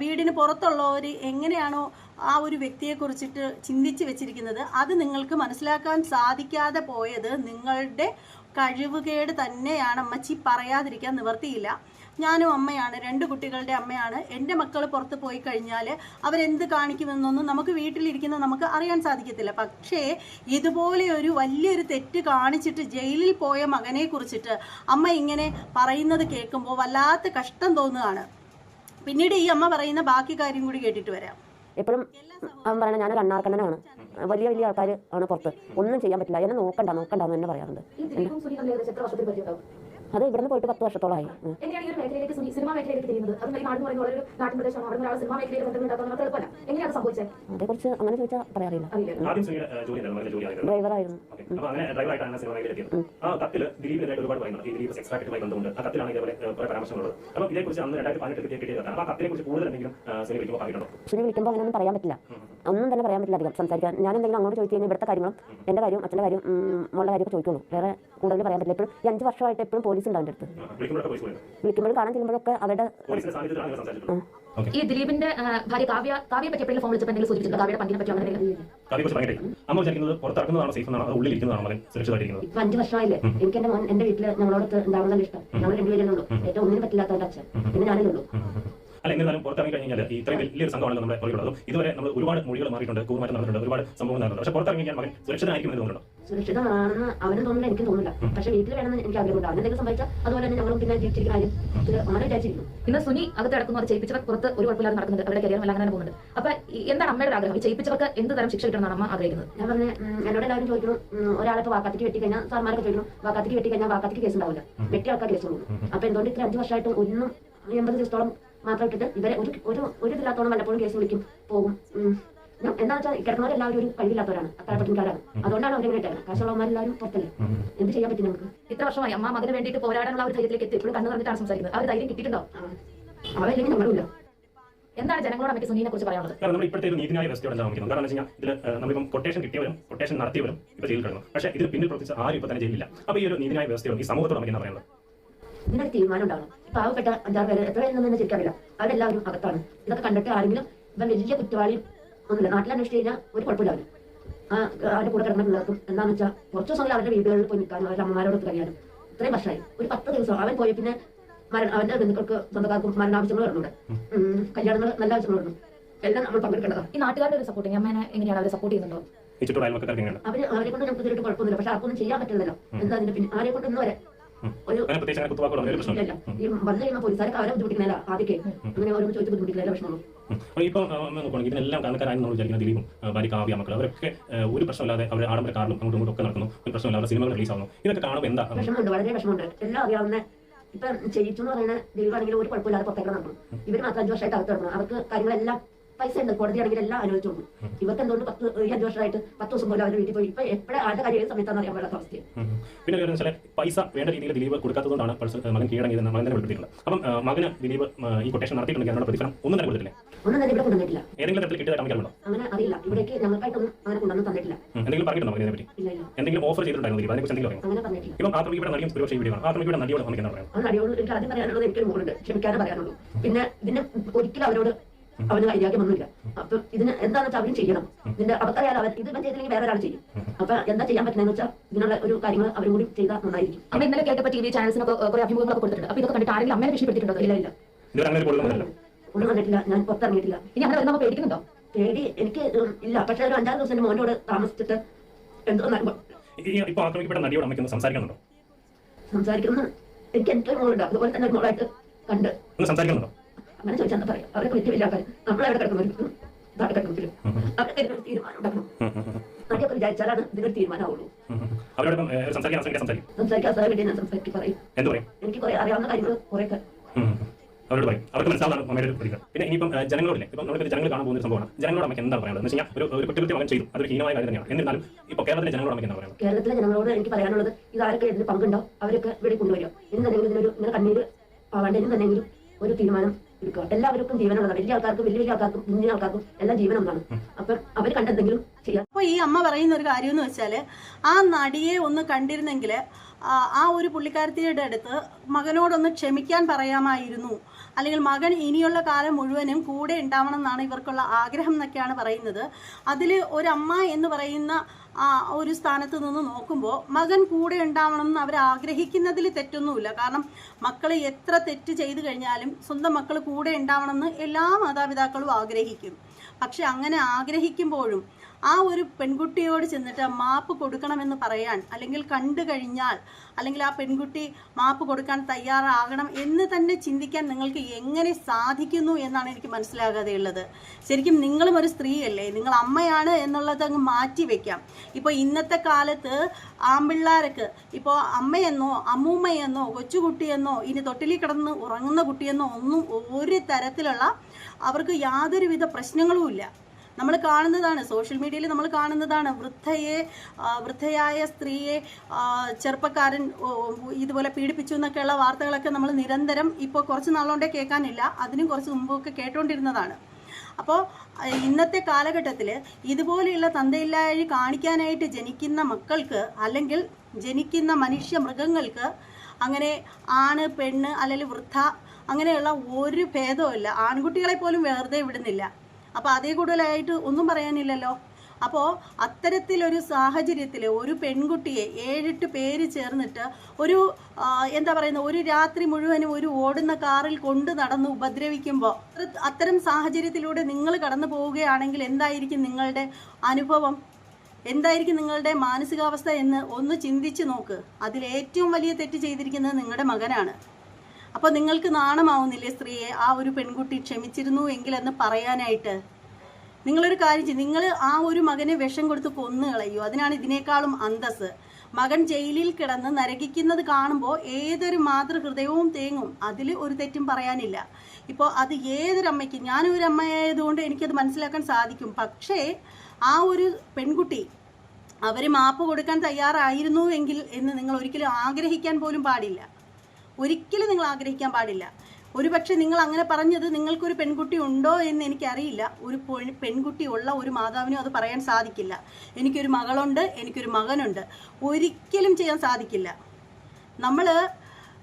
വീടിന് പുറത്തുള്ളവർ എങ്ങനെയാണോ ആ ഒരു വ്യക്തിയെക്കുറിച്ചിട്ട് ചിന്തിച്ച് വെച്ചിരിക്കുന്നത്. അത് നിങ്ങൾക്ക് മനസ്സിലാക്കാൻ സാധിക്കാതെ പോയത് നിങ്ങളുടെ കഴിവുകേട് തന്നെയാണ് അമ്മച്ചി പറയാതിരിക്കാൻ നിവർത്തിയില്ല. ഞാനും അമ്മയാണ് രണ്ട് കുട്ടികളുടെ അമ്മയാണ്. എന്റെ മക്കൾ പുറത്ത് പോയി കഴിഞ്ഞാൽ അവരെന്ത് കാണിക്കുമെന്നൊന്നും നമുക്ക് വീട്ടിലിരിക്കുന്ന നമുക്ക് അറിയാൻ സാധിക്കത്തില്ല. പക്ഷേ ഇതുപോലെ ഒരു വലിയൊരു തെറ്റ് കാണിച്ചിട്ട് ജയിലിൽ പോയ മകനെ കുറിച്ചിട്ട് അമ്മ ഇങ്ങനെ പറയുന്നത് കേൾക്കുമ്പോൾ വല്ലാത്ത കഷ്ടം തോന്നുകയാണ്. പിന്നീട് ഈ അമ്മ പറയുന്ന ബാക്കി കാര്യം കൂടി കേട്ടിട്ട് വരാം. എപ്പോഴും അവൻ പറയണത് ഞാനൊരു അണ്ണാർക്കണ്ണനാണ്. വലിയ വലിയ ആൾക്കാർ ആണ് പുറത്ത്. ഒന്നും ചെയ്യാൻ പറ്റില്ല. എന്നെ നോക്കണ്ട നോക്കണ്ടെന്ന് തന്നെ പറയാറുണ്ട്. അത് ഇവിടുന്ന് പോയിട്ട് പത്ത് വർഷത്തോളമായി. അതേക്കുറിച്ച് അങ്ങനെ ചോദിച്ചാൽ പറയാറില്ല. ഡ്രൈവറായിരുന്നു സുനി വിളിക്കുമ്പോൾ അങ്ങനെയൊന്നും പറയാൻ പറ്റില്ല. ഒന്നും തന്നെ പറയാൻ പറ്റില്ല അധികം സംസാരിക്കാൻ. ഞാൻ എന്തെങ്കിലും അങ്ങോട്ട് ചോദിച്ചു കഴിഞ്ഞാൽ ഇവിടുത്തെ കാര്യങ്ങളും എന്റെ കാര്യം അച്ഛന്റെ കാര്യം മോളുടെ കാര്യമൊക്കെ ചോദിക്കുള്ളൂ. വേറെ കൂടുതൽ പറയാൻ പറ്റില്ല. എപ്പോഴും ഈ അഞ്ച് വർഷമായിട്ട് എപ്പോഴും പോലീസ് ഉണ്ട് അവന്റെ അടുത്ത്. വിളിക്കുമ്പോഴും കാണാൻ ചെല്ലുമ്പോഴൊക്കെ അവരുടെ ഈ ദിലീപിന്റെ ഭാര്യ കാവ്യ കാവ്യയെ പറ്റി എപ്പോഴും ഫോൺ വിളിച്ചപ്പോൾ എന്തെങ്കിലും സൂചിപ്പിച്ചിട്ടുണ്ടോ? കാവ്യയുടെ പങ്കിനെ പറ്റി അങ്ങനെ അമ്മ വിചാരിക്കുന്നത് പുറത്തിറക്കുന്നതാണോ സേഫ് എന്നാണോ അത് ഉള്ളിൽ ഇരിക്കുന്നതാണോ മകൻ സുരക്ഷിതമായിരിക്കുന്നത് ഇപ്പൊ അഞ്ച് വർഷമായില്ലേ? എനിക്ക് എന്റെ മോൻ എന്റെ വീട്ടിൽ ഞങ്ങളോടൊത്ത് ഉണ്ടാവുന്നതാണ് ഇഷ്ടം. ഞങ്ങൾ രണ്ടുപേരേ ഉള്ളൂ ഏറ്റവും ഒന്നിനും പറ്റില്ലാത്തവരുടെ അച്ഛൻ. പിന്നെ ഞാനേ ഉള്ളൂ. അല്ല എന്നിരുന്നാലും പുറത്തിറങ്ങി കഴിഞ്ഞാൽ ഈ ഇത്രയും വലിയൊരു സംഭവമാണ് നമ്മുടെ പുറകിലുള്ളത് ഇതുവരെ നമ്മൾ ഒരുപാട് മൊഴികൾ മാറിയിട്ടുണ്ട് കൂറുമാറ്റം നടന്നിട്ടുണ്ട് ഒരുപാട് സംഭവം നടന്നിട്ടുണ്ട്. പക്ഷെ പുറത്തിറങ്ങി കഴിഞ്ഞാൽ മകൻ സുരക്ഷിതനായിരിക്കും എന്ന് തോന്നുന്നുണ്ടോ? സുരക്ഷിതമാണെന്ന് അവന് തോന്നുന്നില്ല എനിക്ക് തോന്നുന്നില്ല. പക്ഷെ വീട്ടിൽ വേണമെന്ന് എനിക്ക് ആഗ്രഹമുണ്ട്. എന്തെങ്കിലും സംഭവിച്ചാൽ അതുപോലെ തന്നെ ഞങ്ങളും പിന്നെ ജീവിച്ചിരിക്കുന്ന കാര്യം ഇത് അങ്ങനെ വിചാരിച്ചിരിക്കുന്നു. ഇന്ന് സുനി അകത്ത് കിടക്കുന്നവർ ചെയ്യിപ്പിച്ചവർ പുറത്ത് ഒരു കുഴപ്പമില്ലാതെ നടക്കുന്നുണ്ട്. അവരുടെ കരിയർ എല്ലാം അങ്ങനെ പോകുന്നുണ്ട്. അപ്പൊ എന്താണ് അമ്മയുടെ ആഗ്രഹം? ഈ ചെയ്യിപ്പിച്ചവർക്ക് എന്ത് തരം ശിക്ഷ കിട്ടണമെന്നാണ് അമ്മ ആഗ്രഹിക്കുന്നത്? ഞാൻ പറഞ്ഞ എന്നോട് എല്ലാവരും ചോദിക്കുന്നു ഒരാളെ വാക്കാത്തിക്ക് വെട്ടി കഴിഞ്ഞാൽ സാർമാരൊക്കെ ചോദിക്കുന്നു വാക്കാത്തിക്ക് വെട്ടി കഴിഞ്ഞാൽ വാക്കാത്തിക്ക് കേസ് ഉണ്ടാവില്ല? വെട്ടി ആൾക്കാർ കേസ് ഉള്ളൂ. അപ്പൊ എന്തുകൊണ്ട് ഇത്ര അഞ്ച് വർഷമായിട്ട് ഒന്നും എൺപത് ദിവസത്തോളം മാത്രം ഇട്ടിട്ട് ഇവരെ ഒരു ഒരു ഒരു ഇതില്ലാത്തോളം വല്ലപ്പോഴും കേസ് വിളിക്കും പോകും. എന്താ വെച്ചാൽ കിടക്കുന്നവരെല്ലാവരും ഒരു കഴിവില്ലാത്തവരാണ് അത്താഴപ്പട്ടിക്കാരാണ് അതുകൊണ്ടാണ് അവരെ ഇട്ടത് കാശുള്ളവന്മാരെല്ലാവരും പുറത്തല്ലേ? എന്ത് ചെയ്യാൻ പറ്റും നമുക്ക്? ഇത്ര വർഷമായി അമ്മ മകന് വേണ്ടിയിട്ട് പോരാടാനുള്ള ഒരു ധൈര്യത്തിലേക്ക് എത്തി. ഇപ്പോഴും കണ്ണു പറഞ്ഞിട്ടാണ് സംസാരിക്കുന്നത്. അവർ ധൈര്യം കിട്ടിയിട്ടുണ്ടോ? അവരില്ലെങ്കിൽ നമ്മളുമില്ല എന്താണ് ജനങ്ങളോട് അമ്മയ്ക്ക് സുനീനെ കുറിച്ച് പറയാനുള്ളത്? കാരണം നമ്മൾ ഇപ്പോഴത്തെ ഒരു നീതിന്യായ വ്യവസ്ഥയോടെ താമസിക്കുന്നത് കാരണം എന്ന് വെച്ച് കഴിഞ്ഞാൽ ഇതിൽ നമ്മളിപ്പം കൊട്ടേഷൻ കിട്ടിയവരും കൊട്ടേഷൻ നടത്തിയവരും ഇപ്പോൾ ജയിലിൽ കിടന്നു പക്ഷേ ഇതിൽ പിന്നിൽ പ്രവർത്തിച്ച ആരും ഇപ്പോൾ തന്നെ ജയിലില്ല അപ്പോൾ ഈ ഒരു നീതിന്യായ വ്യവസ്ഥയോട് ഈ സമൂഹത്തോട് നമുക്ക് എന്താ പറയുന്നത് ഇതിനൊരു തീരുമാനം ഉണ്ടാവണം ഇപ്പൊ പാവപ്പെട്ട അഞ്ചാറ് പേര് എത്ര എന്നൊന്നും തന്നെ ചിരിക്കാറില്ല അവരെല്ലാവരും അകത്താണ്. ഇതൊക്കെ കണ്ടിട്ട് ആരെങ്കിലും ഇവൻ വലിയ കുറ്റവാളി ഒന്നുമില്ല. നാട്ടിൽ അന്വേഷിച്ച് കഴിഞ്ഞാൽ ഒരു കുഴപ്പമില്ല ആ അവരുടെ കൂടെ കിടന്ന പിള്ളേർക്കും എന്താണെന്ന് വെച്ചാൽ കുറച്ച് ദിവസം അവരുടെ വീടുകളിൽ പോയി നിൽക്കാനും അവരുടെ അമ്മമാരോട് കഴിയാനും ഇത്രയും വർഷമായി ഒരു പത്ത് ദിവസം അവൻ പോയ പിന്നെ മരണ അവന്റെ ബന്ധുക്കൾക്ക് സ്വന്തക്കാർക്കും മരണാവശ്യങ്ങൾ വരുന്നുണ്ട്. കല്യാണങ്ങൾ നല്ല ആവശ്യങ്ങൾ വരുന്നു എല്ലാം നമ്മൾ പങ്കെടുക്കേണ്ടതാണ് ഈ നാട്ടുകാരുടെ ഒരു സപ്പോർട്ടിങ് അമ്മേനെ എങ്ങനെയാണ് അവരെ സപ്പോർട്ട് ചെയ്യുന്നുണ്ടോ? അവർ അവരെ കൊണ്ട് നമുക്ക് ഇതിലിട്ട് കുഴപ്പമൊന്നുമില്ല. പക്ഷെ ആർക്കൊന്നും ചെയ്യാൻ പറ്റില്ലല്ലോ. എന്താ അതിന്റെ പിന്നെ ആരെ കൊണ്ട് ഇന്ന് വരെ ഒരു ഈ വന്നു കഴിയുമ്പോൾ പോലീസുകാരൊക്കെ അവരെ ബുദ്ധിമുട്ടിക്കുന്നില്ല ആദ്യമൊക്കെ. അങ്ങനെ അവരോട് ചോദിച്ച് ബുദ്ധിമുട്ടിക്കുന്നില്ല പ്രശ്നമുള്ളൂ. ഇപ്പോൾ നോക്കുകയാണെങ്കിൽ ഇതിനെല്ലാം കാരണക്കാരായി നമ്മൾ വിചാരിക്കുന്ന ദിലീപും ഭാര്യ കാവ്യ മക്കൾ അവരൊക്കെ ഒരു പ്രശ്നമില്ലാതെ അവർ ആഡംബര കാറിലും അങ്ങോട്ടും ഇങ്ങോട്ടും ഒക്കെ നടക്കുന്നു. ഒരു പ്രശ്നമില്ലാതെ സിനിമകൾ റിലീസ് ആവുന്നു ഇതൊക്കെ കാണുമ്പോൾ എന്താ? വിഷമമുണ്ട് വളരെ വിഷമമുണ്ട് എല്ലാം അറിയാവുന്ന ഇപ്പൊ ചെയ്യിച്ചു എന്ന് പറയുന്ന ദൈവമാണെങ്കിൽ ഒരു കുഴപ്പമില്ലാതെ പുറത്തേക്ക് നടക്കണം ഇവർ മാത്രം അഞ്ചു വർഷമായിട്ട് അകത്ത് കിടക്കണം അവർക്ക് കാര്യങ്ങളെല്ലാം പൈസ ഉണ്ട്. കോടതി ആണെങ്കിൽ എല്ലാം ആലോചിച്ചോളൂ ഇവർക്ക് എന്തുകൊണ്ട് പത്ത് ഈ അഞ്ച് വർഷമായിട്ട് പത്ത് ദിവസം പോലും അവരുടെ വീട്ടിൽ പോയി. ഇപ്പൊ എപ്പോഴും ആരുടെ കാര്യം ഏത് അറിയാൻ പറ്റാത്ത അവസ്ഥയാണ് പിന്നെ ഒരു വെച്ചാൽ പൈസ വേണ്ട രീതിയിൽ ദിലീപ് കൊടുക്കാത്തതുകൊണ്ടാണ് മകൻ കീഴടങ്ങിയതെന്ന് മകൻ തന്നെ വെളിപ്പെടുത്തിയിട്ടുണ്ട് അപ്പം മകന് ദിലീപ് ഈ കൊട്ടേഷൻ നടത്തിയിട്ടുണ്ടെങ്കിൽ അതിനുള്ള പ്രതിഫലം ഒന്നും തന്നെ കൊടുത്തിട്ടില്ല. ഒന്നും തന്നെ ഇവിടെ കൊണ്ടുവന്നിട്ടില്ല. ഏതെങ്കിലും തരത്തിൽ കിട്ടിയത് അമിക്കാറുണ്ടോ അങ്ങനെ അറിയില്ല. ഇവിടേക്ക് ഞങ്ങൾക്കായിട്ടൊന്നും അങ്ങനെ കൊണ്ടുവന്ന് തന്നിട്ടില്ല. എന്തെങ്കിലും പറഞ്ഞിട്ടുണ്ടോ മകനെ പറ്റി എന്തെങ്കിലും ഓഫർ ചെയ്തിട്ടുണ്ടായിരുന്നു അതിനെക്കുറിച്ച് എന്തെങ്കിലും അറിയാം അങ്ങനെ പറഞ്ഞിട്ടില്ല. ഇപ്പം ആക്രമിക്കയുടെ നടിയും സുരക്ഷ വീഡിയോ ആണ് ഇവിടെ നടിയോട് നമുക്ക് എന്താ പറയാം അത് അടിയോട് എനിക്ക് ആദ്യം പറയാനുള്ളത് എനിക്കൊരു മോളുണ്ട്. ക്ഷമിക്കാനേ പറയാനുള്ളൂ. പിന്നെ ഇതിന് ഒരിക്കലും അവരോട് അവന് വൈരാഗ്യമൊന്നുമില്ല അപ്പൊ ഇതിന് എന്താണെന്ന് വെച്ചാൽ അവരും ചെയ്യണം. ഇതിന്റെ അവർക്കറിയാലോ അവർ ഇത് ഇവൻ ചെയ്തില്ലെങ്കിൽ വേറെ ഒരാൾ ചെയ്യും അപ്പൊ എന്താ ചെയ്യാൻ പറ്റുന്നതെന്ന് വെച്ചാൽ ഇതിനുള്ള ഒരു കാര്യങ്ങൾ അവരും കൂടി ചെയ്താൽ നന്നായിരിക്കും. അമ്മ ഇന്നലെ കേട്ടപ്പോ ടി വി ചാനൽസിനൊക്കെ കുറെ അഭിമുഖങ്ങളൊക്കെ കൊടുത്തിട്ടുണ്ട്. അപ്പൊ ഇതൊക്കെ കണ്ടിട്ട് ആരെങ്കിലും അമ്മയെ രക്ഷപ്പെട്ടിട്ടുണ്ടോ ഇല്ല ഇല്ല. ഒന്നും കണ്ടിട്ടില്ല. ഞാൻ പുറത്തിറങ്ങിയിട്ടില്ല. ഇനി അങ്ങനെ വരുന്ന പേടിക്കുന്നുണ്ടോ? പേടി എനിക്ക് ഇല്ല. പക്ഷെ ഒരു അഞ്ചാറ് ദിവസം മോനോട് താമസിച്ചിട്ട് എന്തോ ഇപ്പൊ ആക്രമിക്കപ്പെട്ട നടിയോട് അമ്മയ്ക്ക് ഒന്ന് സംസാരിക്കുന്നുണ്ടോ സംസാരിക്കുന്ന എനിക്ക് എന്റെ ഒരു മോളുണ്ട്. അതുപോലെ തന്നെ ഒരു മോളായിട്ട് കണ്ട്. സംസാരിക്കുന്നുണ്ടോ അങ്ങനെ ചോദിച്ചാൽ പറയാ. അവരൊക്കെ വലിയ വലിയ ആൾക്കാർ നമ്മളവിടെ കിടക്കുന്നവർക്ക് നാട്ടിൽ കിടക്കുന്നവരും ഇതിനൊരു തീരുമാനം ഉണ്ടാക്കണം അതൊക്കെ വിചാരിച്ചാലാണ് ഇതിനൊരു തീരുമാനമാവുള്ളൂ. സംസാരിക്കാൻ അവസരം സംസാരിക്കാൻ സാർ വേണ്ടി ഞാൻ സംസാരിക്കും പറയും. എന്ത് എനിക്ക് കുറെ അറിയാവുന്ന കാര്യങ്ങൾ കുറെയൊക്കെ. ഉം. അവരോട് പറയും. അവർക്ക് മനസ്സിലാവുന്നതാണ് അമ്മയുടെ ഒരു പ്രതികരണം പിന്നെ ഇനിയിപ്പം ഏ, ജനങ്ങളോടില്ലേ ഇപ്പം നമ്മളിപ്പോൾ ജനങ്ങൾ കാണാൻ പോകുന്ന ഒരു സംഭവമാണ്. ജനങ്ങളോട് എന്താണ് പറയുന്നത് എന്ന് ഒരു ഒരു കുറ്റകൃത്യം അവൻ ചെയ്തു. അതൊരു ഹീനമായ കാര്യം തന്നെയാണ്. എന്നിരുന്നാലും ഇപ്പോൾ കേരളത്തിലെ ജനങ്ങളോട് എന്താ പറയുന്നത് കേരളത്തിലെ ജനങ്ങളോട് എനിക്ക് പറയാനുള്ളത് ഇതാരൊക്കെ ഇതിന് പങ്കുണ്ടോ? അവരൊക്കെ ഇവിടെ കൊണ്ടുവരിക എന്തെങ്കിലും ഇതിനൊരു ഇങ്ങനെ കണ്ണീര് ആവാണ്ട് എന്തെങ്കിലും ഒരു തീരുമാനം എല്ലാവർക്കും ജീവനുള്ളതാണ് വലിയ ആൾക്കാർക്കും വലിയ വലിയ ആൾക്കാർക്കും കുഞ്ഞു ആൾക്കാർക്കും എല്ലാം ജീവൻ ഒന്നാണ്. അപ്പം അവർ കണ്ടെന്തെങ്കിലും ചെയ്യാം. അപ്പൊ ഈ അമ്മ പറയുന്ന ഒരു കാര്യം എന്ന് വെച്ചാൽ ആ നടിയെ ഒന്ന് കണ്ടിരുന്നെങ്കിൽ ആ ഒരു പുള്ളിക്കാരത്തിയുടെ അടുത്ത് മകനോടൊന്ന് ക്ഷമിക്കാൻ പറയാമായിരുന്നു. അല്ലെങ്കിൽ മകൻ ഇനിയുള്ള കാലം മുഴുവനും കൂടെ ഉണ്ടാവണം എന്നാണ് ഇവർക്കുള്ള ആഗ്രഹം എന്നൊക്കെയാണ് പറയുന്നത്. അതിൽ ഒരമ്മ എന്ന് പറയുന്ന ഒരു സ്ഥാനത്ത് നിന്ന് നോക്കുമ്പോൾ മകൻ കൂടെ ഉണ്ടാവണം എന്ന് അവർ ആഗ്രഹിക്കുന്നതിൽ തെറ്റൊന്നുമില്ല. കാരണം മക്കൾ എത്ര തെറ്റ് ചെയ്തു കഴിഞ്ഞാലും സ്വന്തം മക്കൾ കൂടെ ഉണ്ടാവണം എന്ന് എല്ലാ മാതാപിതാക്കളും ആഗ്രഹിക്കും. പക്ഷെ അങ്ങനെ ആഗ്രഹിക്കുമ്പോഴും ആ ഒരു പെൺകുട്ടിയോട് ചെന്നിട്ട് മാപ്പ് കൊടുക്കണമെന്ന് പറയാൻ അല്ലെങ്കിൽ കണ്ടു കഴിഞ്ഞാൽ അല്ലെങ്കിൽ ആ പെൺകുട്ടി മാപ്പ് കൊടുക്കാൻ തയ്യാറാകണം എന്ന് തന്നെ ചിന്തിക്കാൻ നിങ്ങൾക്ക് എങ്ങനെ സാധിക്കുന്നു എന്നാണ് എനിക്ക് മനസ്സിലാകാതെയുള്ളത്. ശരിക്കും നിങ്ങളും ഒരു സ്ത്രീയല്ലേ നിങ്ങൾ അമ്മയാണ് എന്നുള്ളത് അങ്ങ് മാറ്റി വെക്കാം. ഇപ്പോൾ ഇന്നത്തെ കാലത്ത് ആമ്പിള്ളാർക്ക് ഇപ്പോൾ അമ്മയെന്നോ അമ്മൂമ്മയെന്നോ കൊച്ചുകുട്ടിയെന്നോ ഇനി തൊട്ടിലിൽ കിടന്ന് ഉറങ്ങുന്ന കുട്ടിയെന്നോ ഒന്നും ഒരു തരത്തിലുള്ള അവർക്ക് യാതൊരുവിധ പ്രശ്നങ്ങളും ഇല്ല. നമ്മൾ കാണുന്നതാണ്. സോഷ്യൽ മീഡിയയിൽ നമ്മൾ കാണുന്നതാണ്. വൃദ്ധയെ വൃദ്ധയായ സ്ത്രീയെ ചെറുപ്പക്കാരൻ ഇതുപോലെ പീഡിപ്പിച്ചു എന്നൊക്കെയുള്ള വാർത്തകളൊക്കെ നമ്മൾ നിരന്തരം ഇപ്പോൾ കുറച്ച് നാളുകൊണ്ടേ കേൾക്കാനില്ല. അതിനും കുറച്ച് മുമ്പൊക്കെ കേട്ടുകൊണ്ടിരുന്നതാണ് അപ്പോൾ ഇന്നത്തെ കാലഘട്ടത്തിൽ ഇതുപോലെയുള്ള തന്തയില്ലായ്മ കാണിക്കാനായിട്ട് ജനിക്കുന്ന മക്കൾക്ക് അല്ലെങ്കിൽ ജനിക്കുന്ന മനുഷ്യ മൃഗങ്ങൾക്ക് അങ്ങനെ ആണ് പെണ്ണ് അല്ലെങ്കിൽ വൃദ്ധ അങ്ങനെയുള്ള ഒരു ഭേദവുമില്ല. ആൺകുട്ടികളെ പോലും വെറുതെ വിടുന്നില്ല. അപ്പോൾ അതേ കൂടുതലായിട്ട് ഒന്നും പറയാനില്ലല്ലോ. അപ്പോൾ അത്തരത്തിലൊരു സാഹചര്യത്തിൽ ഒരു പെൺകുട്ടിയെ ഏഴെട്ട് പേര് ചേർന്നിട്ട് ഒരു എന്താ പറയുന്ന ഒരു രാത്രി മുഴുവനും ഒരു ഓടുന്ന കാറിൽ കൊണ്ട് നടന്ന് ഉപദ്രവിക്കുമ്പോൾ അത്തരം സാഹചര്യത്തിലൂടെ നിങ്ങൾ കടന്നു പോവുകയാണെങ്കിൽ എന്തായിരിക്കും നിങ്ങളുടെ അനുഭവം? എന്തായിരിക്കും നിങ്ങളുടെ മാനസികാവസ്ഥ എന്ന് ഒന്ന് ചിന്തിച്ച് നോക്ക്. അതിൽ ഏറ്റവും വലിയ തെറ്റ് ചെയ്തിരിക്കുന്നത് നിങ്ങളുടെ മകനാണ്. അപ്പോൾ നിങ്ങൾക്ക് നാണമാവുന്നില്ലേ സ്ത്രീയെ? ആ ഒരു പെൺകുട്ടി ക്ഷമിച്ചിരുന്നു എങ്കിലെന്ന് പറയാനായിട്ട്. നിങ്ങളൊരു കാര്യം ചെയ്യും. നിങ്ങൾ ആ ഒരു മകനെ വിഷം കൊടുത്ത് കൊന്നു കളയൂ അതിനാണ് ഇതിനേക്കാളും അന്തസ് മകൻ ജയിലിൽ കിടന്ന് നരകിക്കുന്നത് കാണുമ്പോൾ ഏതൊരു മാതൃഹൃദയവും തേങ്ങും. അതിൽ ഒരു തെറ്റും പറയാനില്ല. ഇപ്പോൾ അത് ഏതൊരമ്മയ്ക്കും? ഞാനൊരു അമ്മയായതുകൊണ്ട് എനിക്കത് മനസ്സിലാക്കാൻ സാധിക്കും. പക്ഷേ ആ ഒരു പെൺകുട്ടി അവർ മാപ്പ് കൊടുക്കാൻ തയ്യാറായിരുന്നു എങ്കിൽ എന്ന് നിങ്ങൾ ഒരിക്കലും ആഗ്രഹിക്കാൻ പോലും പാടില്ല. ഒരിക്കലും നിങ്ങൾ ആഗ്രഹിക്കാൻ പാടില്ല. ഒരുപക്ഷെ നിങ്ങൾ അങ്ങനെ പറഞ്ഞത് നിങ്ങൾക്കൊരു പെൺകുട്ടി ഉണ്ടോ എന്ന് എനിക്കറിയില്ല. ഒരു പെൺകുട്ടി ഉള്ള ഒരു മാതാവിനും അത് പറയാൻ സാധിക്കില്ല. എനിക്കൊരു മകളുണ്ട് എനിക്കൊരു മകനുണ്ട്. ഒരിക്കലും ചെയ്യാൻ സാധിക്കില്ല. നമ്മൾ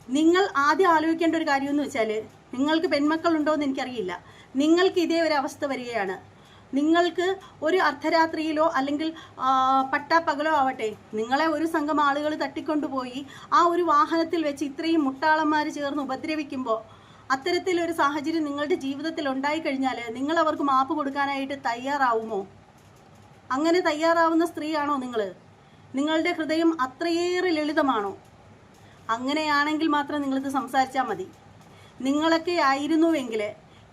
നിങ്ങൾ ആദ്യം ആലോചിക്കേണ്ട ഒരു കാര്യമെന്ന് വെച്ചാൽ നിങ്ങൾക്ക് പെൺമക്കളുണ്ടോ എന്ന് എനിക്കറിയില്ല. നിങ്ങൾക്ക് ഇതേ ഒരു അവസ്ഥ വരികയാണ്. നിങ്ങൾക്ക് ഒരു അർദ്ധരാത്രിയിലോ അല്ലെങ്കിൽ പട്ടാപ്പകലോ ആവട്ടെ നിങ്ങളെ ഒരു സംഘം ആളുകൾ തട്ടിക്കൊണ്ടുപോയി ആ ഒരു വാഹനത്തിൽ വെച്ച് ഇത്രയും മുട്ടാളന്മാർ ചേർന്ന് ഉപദ്രവിക്കുമ്പോൾ അത്തരത്തിലൊരു സാഹചര്യം നിങ്ങളുടെ ജീവിതത്തിൽ ഉണ്ടായിക്കഴിഞ്ഞാൽ നിങ്ങൾ അവർക്ക് മാപ്പ് കൊടുക്കാനായിട്ട് തയ്യാറാവുമോ? അങ്ങനെ തയ്യാറാവുന്ന സ്ത്രീയാണോ നിങ്ങൾ നിങ്ങളുടെ ഹൃദയം അത്രയേറെ ലളിതമാണോ? അങ്ങനെയാണെങ്കിൽ മാത്രം നിങ്ങളിത് സംസാരിച്ചാൽ മതി. നിങ്ങളൊക്കെ ആയിരുന്നുവെങ്കിൽ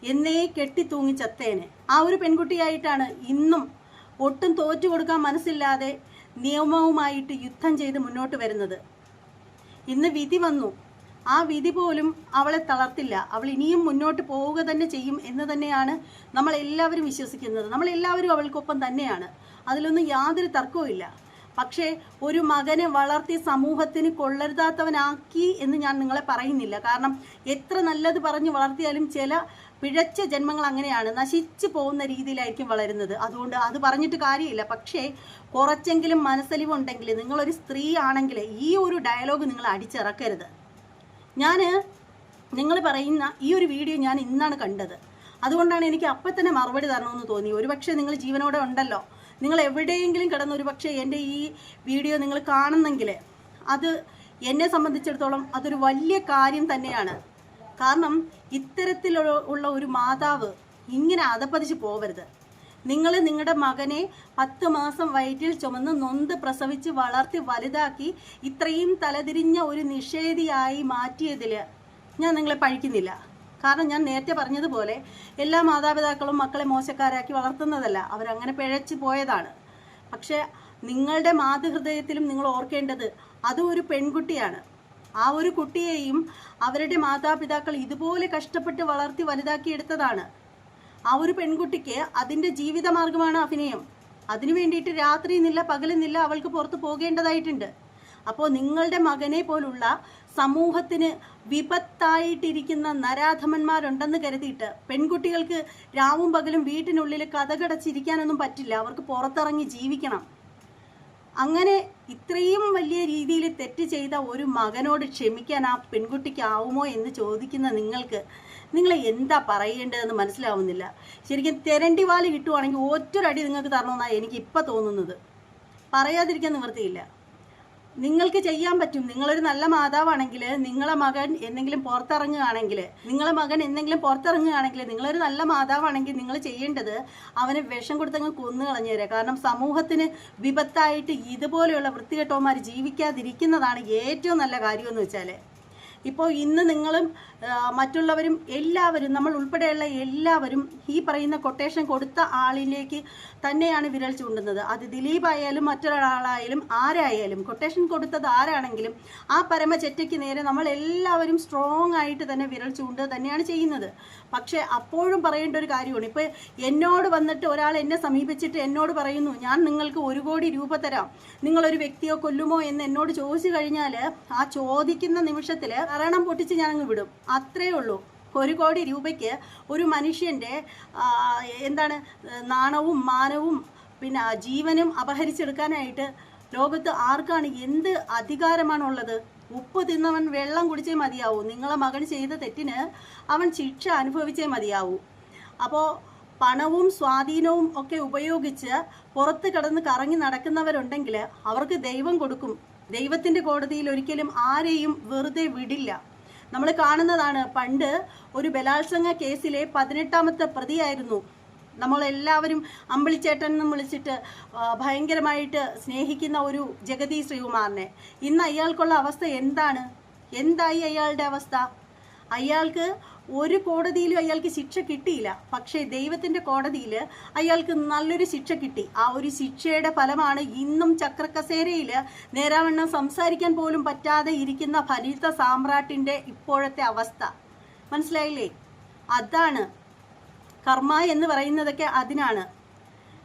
എന്നേ കെട്ടി തൂങ്ങി ചത്തേനെ. ആ ഒരു പെൺകുട്ടിയായിട്ടാണ് ഇന്നും ഒട്ടും തോറ്റു കൊടുക്കാൻ മനസ്സില്ലാതെ നിയമവുമായിട്ട് യുദ്ധം ചെയ്ത് മുന്നോട്ട് വരുന്നത്. ഇന്ന് വിധി വന്നു. ആ വിധി പോലും അവളെ തളർത്തില്ല. അവൾ ഇനിയും മുന്നോട്ട് പോവുക തന്നെ ചെയ്യും എന്ന് തന്നെയാണ് നമ്മൾ എല്ലാവരും വിശ്വസിക്കുന്നത്. നമ്മളെല്ലാവരും അവൾക്കൊപ്പം തന്നെയാണ്. അതിലൊന്നും യാതൊരു തർക്കവുമില്ല പക്ഷേ ഒരു മകനെ വളർത്തി സമൂഹത്തിന് കൊള്ളരുതാത്തവനാക്കി എന്ന് ഞാൻ നിങ്ങളെ പറയുന്നില്ല. കാരണം എത്ര നല്ലത് പറഞ്ഞ് വളർത്തിയാലും ചില പിഴച്ച ജന്മങ്ങൾ അങ്ങനെയാണ് നശിച്ചു പോകുന്ന രീതിയിലായിരിക്കും വളരുന്നത്. അതുകൊണ്ട് അത് പറഞ്ഞിട്ട് കാര്യമില്ല. പക്ഷേ കുറച്ചെങ്കിലും മനസ്സലിവുണ്ടെങ്കിൽ നിങ്ങളൊരു സ്ത്രീ ആണെങ്കിൽ ഈ ഒരു ഡയലോഗ് നിങ്ങൾ അടിച്ചിറക്കരുത്. ഞാൻ നിങ്ങൾ പറയുന്ന ഈ ഒരു വീഡിയോ ഞാൻ ഇന്നാണ് കണ്ടത്. അതുകൊണ്ടാണ് എനിക്ക് അപ്പം തന്നെ മറുപടി തരണമെന്ന് തോന്നി. ഒരുപക്ഷെ നിങ്ങൾ ജീവനോടെ ഉണ്ടല്ലോ. നിങ്ങൾ എവിടെയെങ്കിലും കിടന്ന് ഒരുപക്ഷെ എന്റെ ഈ വീഡിയോ നിങ്ങൾ കാണുന്നെങ്കിൽ അത് എന്നെ സംബന്ധിച്ചിടത്തോളം അതൊരു വലിയ കാര്യം തന്നെയാണ്. കാരണം ഇത്തരത്തിലുള്ള ഉള്ള ഒരു മാതാവ് ഇങ്ങനെ അതപ്പതിച്ച് പോവരുത്. നിങ്ങൾ നിങ്ങളുടെ മകനെ പത്ത് മാസം വയറ്റിൽ ചുമന്ന് നൊന്ത് പ്രസവിച്ച് വളർത്തി വലുതാക്കി ഇത്രയും തലതിരിഞ്ഞ ഒരു നിഷേധിയായി മാറ്റിയതിൽ ഞാൻ നിങ്ങളെ പഴിക്കുന്നില്ല. കാരണം ഞാൻ നേരത്തെ പറഞ്ഞതുപോലെ എല്ലാ മാതാപിതാക്കളും മക്കളെ മോശക്കാരാക്കി വളർത്തുന്നതല്ല. അവരങ്ങനെ പിഴച്ചു പോയതാണ്. പക്ഷേ നിങ്ങളുടെ മാതൃഹൃദയത്തിലും നിങ്ങൾ ഓർക്കേണ്ടത് അതും ഒരു പെൺകുട്ടിയാണ്. ആ ഒരു കുട്ടിയെയും അവരുടെ മാതാപിതാക്കൾ ഇതുപോലെ കഷ്ടപ്പെട്ട് വളർത്തി വലുതാക്കിയെടുത്തതാണ് ആ ഒരു പെൺകുട്ടിക്ക് അതിന്റെ ജീവിതമാർഗമാണ് അഭിനയം. അതിനു വേണ്ടിയിട്ട് രാത്രി നില്ല പകലെന്നില്ല അവൾക്ക് പുറത്ത് പോകേണ്ടതായിട്ടുണ്ട്. അപ്പോൾ നിങ്ങളുടെ മകനെ പോലുള്ള സമൂഹത്തിന് വിപത്തായിട്ടിരിക്കുന്ന നരാധമന്മാരുണ്ടെന്ന് കരുതിയിട്ട് പെൺകുട്ടികൾക്ക് രാവും പകലും വീട്ടിനുള്ളിൽ കഥകടച്ചിരിക്കാനൊന്നും പറ്റില്ല. അവർക്ക് പുറത്തിറങ്ങി ജീവിക്കണം. അങ്ങനെ ഇത്രയും വലിയ രീതിയിൽ തെറ്റ് ചെയ്ത ഒരു മകനോട് ക്ഷമിക്കാൻ ആ പെൺകുട്ടിക്കാവുമോ എന്ന് ചോദിക്കുന്ന നിങ്ങൾക്ക് നിങ്ങൾ എന്താ പറയേണ്ടതെന്ന് മനസ്സിലാവുന്നില്ല. ശരിക്കും തെരണ്ടി വാൽ കിട്ടുവാണെങ്കിൽ ഒറ്റൊരടി നിങ്ങൾക്ക് തരണമെന്നാണ് എനിക്ക് ഇപ്പം തോന്നുന്നത്. പറയാതിരിക്കാൻ നിവൃത്തിയില്ല. നിങ്ങൾക്ക് ചെയ്യാൻ പറ്റും. നിങ്ങളൊരു നല്ല മാതാവാണെങ്കിൽ നിങ്ങളെ മകൻ എന്തെങ്കിലും പുറത്തിറങ്ങുകയാണെങ്കിൽ നിങ്ങളെ മകൻ എന്തെങ്കിലും പുറത്തിറങ്ങുകയാണെങ്കിൽ നിങ്ങളൊരു നല്ല മാതാവാണെങ്കിൽ നിങ്ങൾ ചെയ്യേണ്ടത് അവനെ വിഷം കൊടുത്തങ്ങ് കൊന്നു കളഞ്ഞേരെ കാരണം സമൂഹത്തിന് വിപത്തായിട്ട് ഇതുപോലെയുള്ള വൃത്തികെട്ടവന്മാർ ജീവിക്കാതിരിക്കുന്നതാണ് ഏറ്റവും നല്ല കാര്യമെന്ന് വെച്ചാൽ ഇപ്പോൾ ഇന്ന് നിങ്ങളും മറ്റുള്ളവരും എല്ലാവരും നമ്മൾ ഉൾപ്പെടെയുള്ള എല്ലാവരും ഈ പറയുന്ന കൊട്ടേഷൻ കൊടുത്ത ആളിലേക്ക് തന്നെയാണ് വിരൽ ചൂണ്ടുന്നത്. അത് ദിലീപ് ആയാലും മറ്റൊരാളായാലും ആരായാലും കൊട്ടേഷൻ കൊടുത്തത് ആരാണെങ്കിലും ആ പരമ ചെറ്റയ്ക്ക് നേരെ നമ്മൾ എല്ലാവരും സ്ട്രോങ് ആയിട്ട് തന്നെ വിരൽ ചൂണ്ടുക തന്നെയാണ് ചെയ്യുന്നത്. പക്ഷേ അപ്പോഴും പറയേണ്ട ഒരു കാര്യമാണ്. ഇപ്പോൾ എന്നോട് വന്നിട്ട് ഒരാൾ എന്നെ സമീപിച്ചിട്ട് എന്നോട് പറയുന്നു ഞാൻ നിങ്ങൾക്ക് ഒരു കോടി രൂപ തരാം. നിങ്ങളൊരു വ്യക്തിയോ കൊല്ലുമോ? എന്ന് എന്നോട് ചോദിച്ചു കഴിഞ്ഞാൽ ആ ചോദിക്കുന്ന നിമിഷത്തിൽ കരണം പൊട്ടിച്ച് ഞാൻ അങ്ങ് വിടും. അത്രയേ ഉള്ളൂ. ഒരു കോടി രൂപയ്ക്ക് ഒരു മനുഷ്യന്റെ എന്താണ് നാണവും മാനവും പിന്നെ ജീവനും അപഹരിച്ചെടുക്കാനായിട്ട് ലോകത്ത് ആർക്കാണ് എന്ത് അധികാരമാണുള്ളത്? ഉപ്പ് തിന്നവൻ വെള്ളം കുടിച്ചേ മതിയാവൂ. നിങ്ങളെ മകൻ ചെയ്ത തെറ്റിന് അവൻ ശിക്ഷ അനുഭവിച്ചേ മതിയാവൂ. അപ്പോൾ പണവും സ്വാധീനവും ഒക്കെ ഉപയോഗിച്ച് പുറത്ത് കിടന്ന് കറങ്ങി നടക്കുന്നവരുണ്ടെങ്കിൽ അവർക്ക് ദൈവം കൊടുക്കും. ദൈവത്തിന്റെ കോടതിയിൽ ഒരിക്കലും ആരെയും വെറുതെ വിടില്ല. നമ്മൾ കാണുന്നതാണ് പണ്ട് ഒരു ബലാത്സംഗ കേസിലെ പതിനെട്ടാമത്തെ പ്രതിയായിരുന്നു. നമ്മളെല്ലാവരും അമ്പിളിച്ചേട്ടൻ എന്ന് വിളിച്ചിട്ട് ഭയങ്കരമായിട്ട് സ്നേഹിക്കുന്ന ഒരു ജഗതി ശ്രീകുമാറിനെ. ഇന്ന് അയാൾക്കുള്ള അവസ്ഥ എന്താണ്? എന്തായി അയാളുടെ അവസ്ഥ? അയാൾക്ക് ഒരു കോടതിയിലും അയാൾക്ക് ശിക്ഷ കിട്ടിയില്ല. പക്ഷേ ദൈവത്തിന്റെ കോടതിയിൽ അയാൾക്ക് നല്ലൊരു ശിക്ഷ കിട്ടി. ആ ഒരു ശിക്ഷയുടെ ഫലമാണ് ഇന്നും ചക്രക്കസേരയിൽ നേരാവണ്ണം സംസാരിക്കാൻ പോലും പറ്റാതെ ഇരിക്കുന്ന ഫലിത സാമ്രാട്ടിന്റെ ഇപ്പോഴത്തെ അവസ്ഥ. മനസ്സിലായില്ലേ? അതാണ് കർമ്മ എന്ന് പറയുന്നതൊക്കെ അതിനാണ്.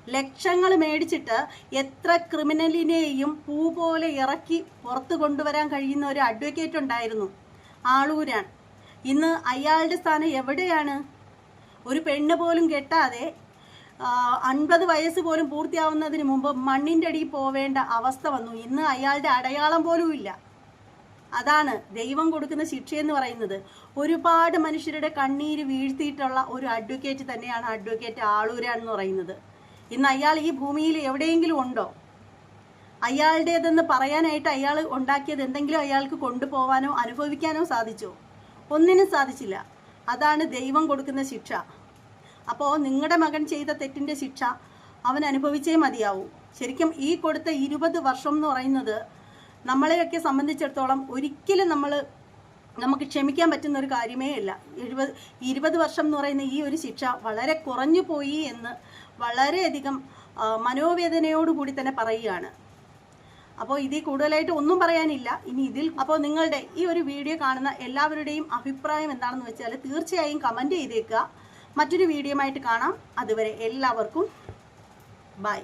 ലക്ഷങ്ങൾ മേടിച്ചിട്ട് എത്ര ക്രിമിനലിനെയും പൂ പോലെ ഇറക്കി പുറത്തു കൊണ്ടുവരാൻ കഴിയുന്ന ഒരു അഡ്വക്കേറ്റ് ഉണ്ടായിരുന്നു. ആളൂരാൻ ഇന്ന് അയാളുടെ സ്ഥാനം എവിടെയാണ്? ഒരു പെണ്ണ് പോലും കെട്ടാതെ അൻപത് വയസ്സ് പോലും പൂർത്തിയാവുന്നതിന് മുമ്പ് മണ്ണിന്റെ അടിയിൽ പോവേണ്ട അവസ്ഥ വന്നു. ഇന്ന് അയാളുടെ അടയാളം പോലും ഇല്ല. അതാണ് ദൈവം കൊടുക്കുന്ന ശിക്ഷയെന്ന് പറയുന്നത്. ഒരുപാട് മനുഷ്യരുടെ കണ്ണീര് വീഴ്ത്തിയിട്ടുള്ള ഒരു അഡ്വക്കേറ്റ് തന്നെയാണ് അഡ്വക്കേറ്റ് ആളൂരാണെന്ന് പറയുന്നത്. ഇന്ന് അയാൾ ഈ ഭൂമിയിൽ എവിടെയെങ്കിലും ഉണ്ടോ? അയാളുടേതെന്ന് പറയാനായിട്ട് അയാൾ ഉണ്ടാക്കിയത് എന്തെങ്കിലും അയാൾക്ക് കൊണ്ടുപോകാനോ അനുഭവിക്കാനോ സാധിച്ചോ? ഒന്നിനും സാധിച്ചില്ല. അതാണ് ദൈവം കൊടുക്കുന്ന ശിക്ഷ. അപ്പോൾ നിങ്ങളുടെ മകൻ ചെയ്ത തെറ്റിന്റെ ശിക്ഷ അവൻ അനുഭവിച്ചേ മതിയാവൂ. ശരിക്കും ഈ കൊടുത്ത ഇരുപത് വർഷം എന്ന് പറയുന്നത് നമ്മളെയൊക്കെ സംബന്ധിച്ചിടത്തോളം ഒരിക്കലും നമ്മൾ നമുക്ക് ക്ഷമിക്കാൻ പറ്റുന്ന ഒരു കാര്യമേ ഇല്ല എഴുപത് ഇരുപത് വർഷം എന്ന് പറയുന്ന ഈ ഒരു ശിക്ഷ വളരെ കുറഞ്ഞു പോയി എന്ന് വളരെയധികം മനോവേദനയോടുകൂടി തന്നെ പറയുകയാണ്. അപ്പോൾ ഇതിൽ കൂടുതലായിട്ട് ഒന്നും പറയാനില്ല. ഇനി ഇതിൽ അപ്പോൾ നിങ്ങളുടെ ഈ ഒരു വീഡിയോ കാണുന്ന എല്ലാവരുടെയും അഭിപ്രായം എന്താണെന്ന് വെച്ചാൽ തീർച്ചയായും കമന്റ് ചെയ്തേക്കുക. മറ്റൊരു വീഡിയോ ആയിട്ട് കാണാം. അതുവരെ എല്ലാവർക്കും ബൈ